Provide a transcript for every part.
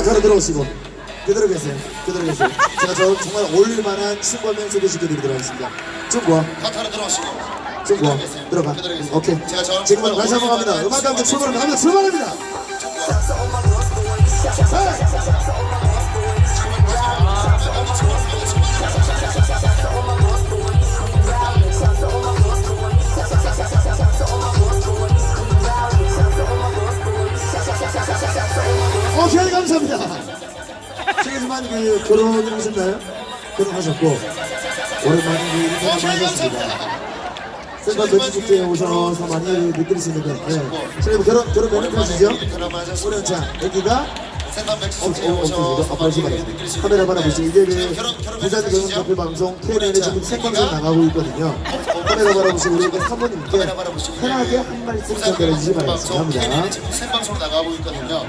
가까로 들어오시고 그대로 계세요. 그대로 계세요. 제가 저 정말 올릴만한 친구 한명 소개시켜드리도록 하겠습니다. 중구야, 카타로 들어오시고 그대로 계세요. 들어가. 오케이. 제가 저 지금은 다시 한번 갑니다. 음악 감독 친구 출발합니다. 출발합니다. 오케이 감사합니다. 최근만 그 결혼을 하셨나요? 결혼하셨고 오랜만에 오케이 하셨습니다. 센터 매치 축제에 오셔서 많이 느끼시는데 네. 저희 뭐 결혼 결혼 몇년 하시죠? 우연차 애기가 센터 맥주 어, 어, 어, 어, 카메라 바라보시죠. 이게 그 부산 몇 결혼? 커플 방송 KNN에 지금 생방송 나가고 있거든요. 카메라 바라보시고 우리 그 사모님께 편하게 한 말씀 전달해 주시기 바라겠습니다. KNN 지금 생방송으로 나가고 있거든요.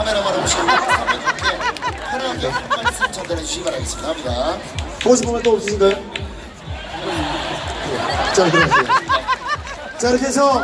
카메라 바라보시고 이렇게 편하게 한 말씀 전달해 주시기 바라겠습니다. 합니다. 보고 싶은 말또 없으신가요? 자, 들어가세요. 자, 이렇게 해서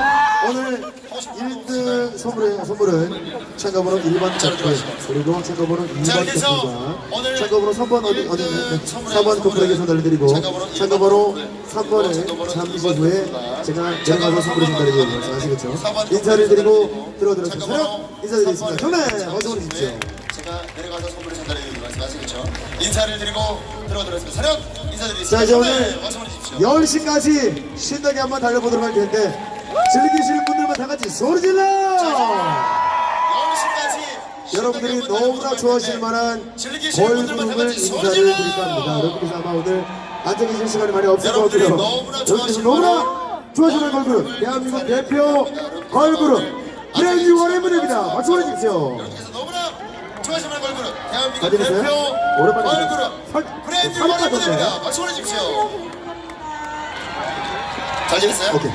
오늘 1등 선물의, 선물은 참가번호 1번 커플, 그리고 참가번호 2번 자, 이렇게 해서 커플과 오늘 참가번호 3번 어디, 어디는 네, 선물의 4번 커플에게 선물은 전달해드리고 참가번호 참가번호 일번 3번을 참가번호 잠시 이번 후에 제가 내려가서 참가번호 선물을 전달해드리고 아시겠죠? 인사를 드리고 하겠습니다. 인사드리겠습니다. 잠시 어서 오십시오. 제가 내려가서 선물을 전달해드리고 말씀하시겠죠? 인사를 드리고 들어오도록 하겠습니다. 사령 인사드리겠습니다. 자, 이제 오늘 네, 어서 오십시오. 10시까지 신나게 한번 달려보도록 할 텐데 즐기시는 분들만 다 같이 소리 질러! 10시까지 여러분들이 너무나 좋아하실 만한 같이 인사를! 드릴까 합니다. 여러분께서 아마 오늘 앉아 계실 시간이 많이 없을 것 여러분들이 같고요. 너무나 좋아하시는 걸그룹, 대한민국 대표 걸그룹 브랜드 원해문입니다. 박수 보내주십시오. 좋아하시는 걸그룹 대한민국? 대표 걸그룹 살 원해문입니다. 빠졌네. 박수 보내주십시오. 잘 지냈어요? 오케이.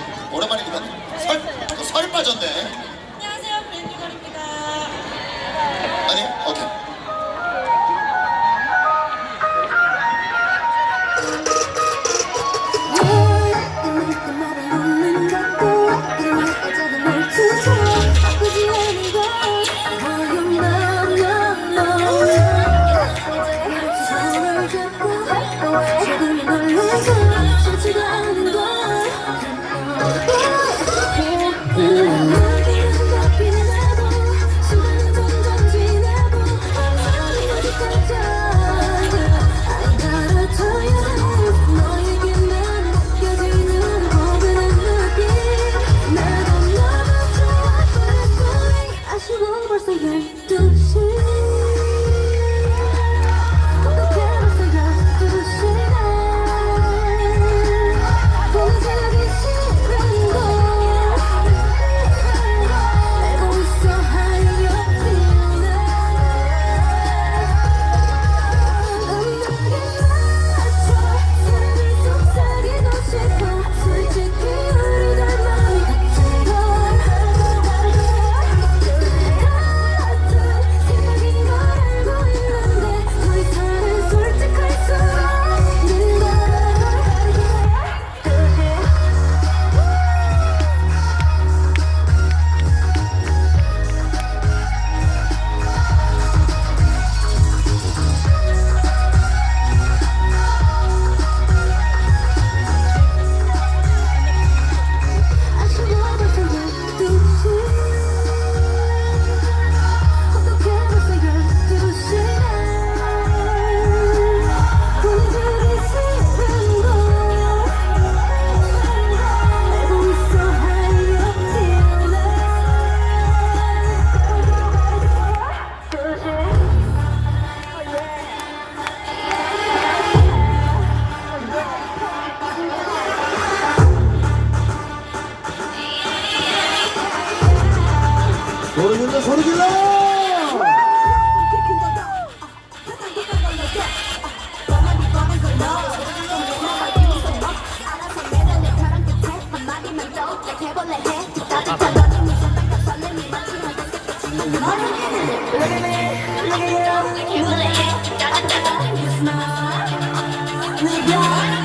살, 또 살이 빠졌네. 질러, 소리 질러! Smile.